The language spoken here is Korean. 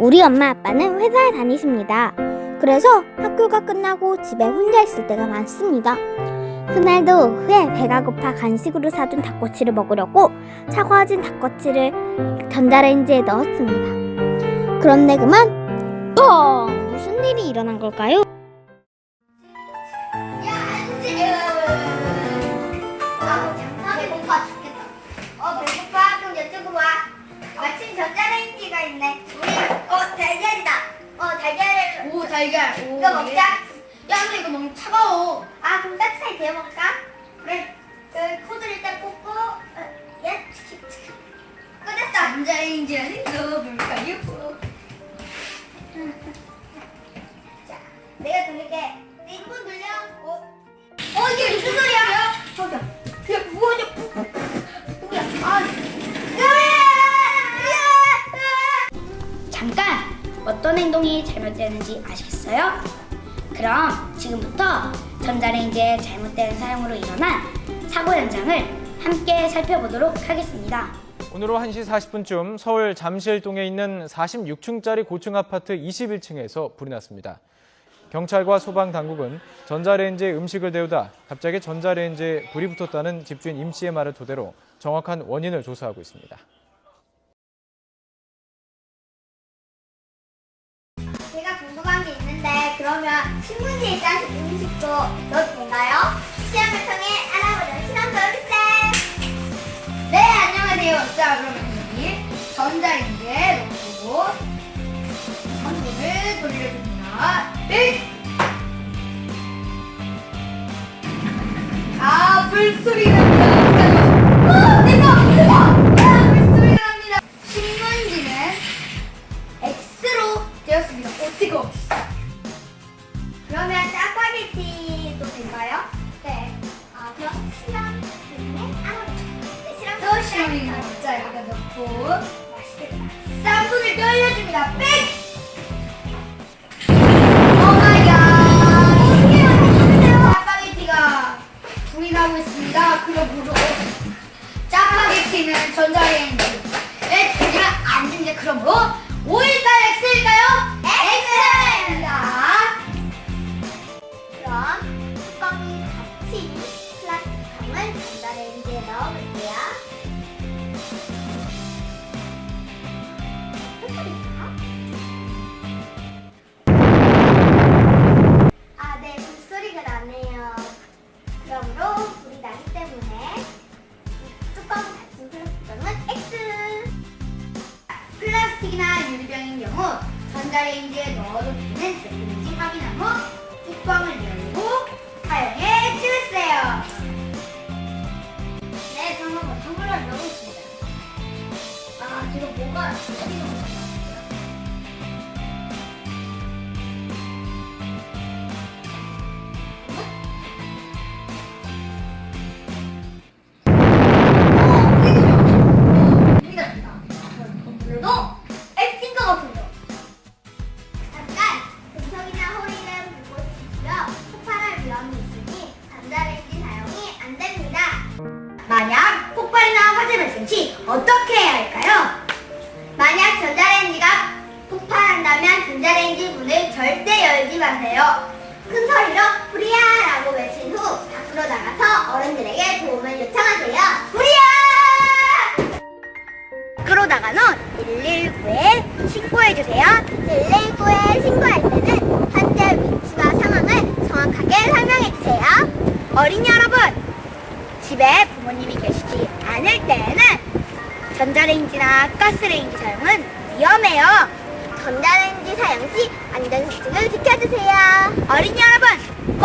우리 엄마 아빠는 회사에 다니십니다. 그래서 학교가 끝나고 집에 혼자 있을 때가 많습니다. 그날도 오후에 배가 고파 간식으로 사둔 닭꼬치를 먹으려고 차가워진 닭꼬치를 전자레인지에 넣었습니다. 그런데 그만 뻥! 무슨 일이 일어난 걸까요? 오 달걀. 오, 이거 먹자. 야 근데 이거 너무 차가워. 아, 그럼 따뜻하게 데워 먹을까? 그래. 그 코드를 일단 꽂고, 어, 예. 꺼냈어. 남자인지 아닌가 볼까요? 자, 내가 돌릴게. 어떤 행동이 잘못되는지 아시겠어요? 그럼 지금부터 전자레인지의 잘못된 사용으로 일어난 사고 현장을 함께 살펴보도록 하겠습니다. 오늘 오후 1시 40분쯤 서울 잠실동에 있는 46층짜리 고층 아파트 21층에서 불이 났습니다. 경찰과 소방 당국은 전자레인지에 음식을 데우다 갑자기 전자레인지에 불이 붙었다는 집주인 임 씨의 말을 토대로 정확한 원인을 조사하고 있습니다. 신문지에 대한 음식도 넣어준가요? 시험을 통해 알아보는 신험 교육쌤! 네 안녕하세요. 자 그러면 이 전자레인지에 넣고 전구를 돌려줍니다. 1 시험 때문에 알아보죠 네, 시험 또 시험이 자 여기다 넣고 쌈분을 있습니다. 그러므로 짜파게티는 전자레인지에 되면 안 됩니다. 그러므로 O일까요? X일까요? X입 전자레인지에 넣어도 되는 제품인지 확인한 후 뚜껑을 열고 사용해 주세요. 네, 뭐 선물을 넣고 있습니다. 아, 지금 뭐가 튀는 거죠? 화재 발생 시 어떻게 해야 할까요? 만약 전자레인지가 폭발한다면 전자레인지 문을 절대 열지 마세요. 큰 소리로 불이야! 라고 외친 후 밖으로 나가서 어른들에게 도움을 요청하세요. 불이야! 그러다가는 119에 신고해주세요. 119에 신고할 때는 환자 위치와 상황을 정확하게 설명해주세요. 어린이 여러분, 집에 전자레인지나 가스레인지 사용은 위험해요. 전자레인지 사용 시 안전수칙을 지켜주세요. 어린이 여러분, 꼭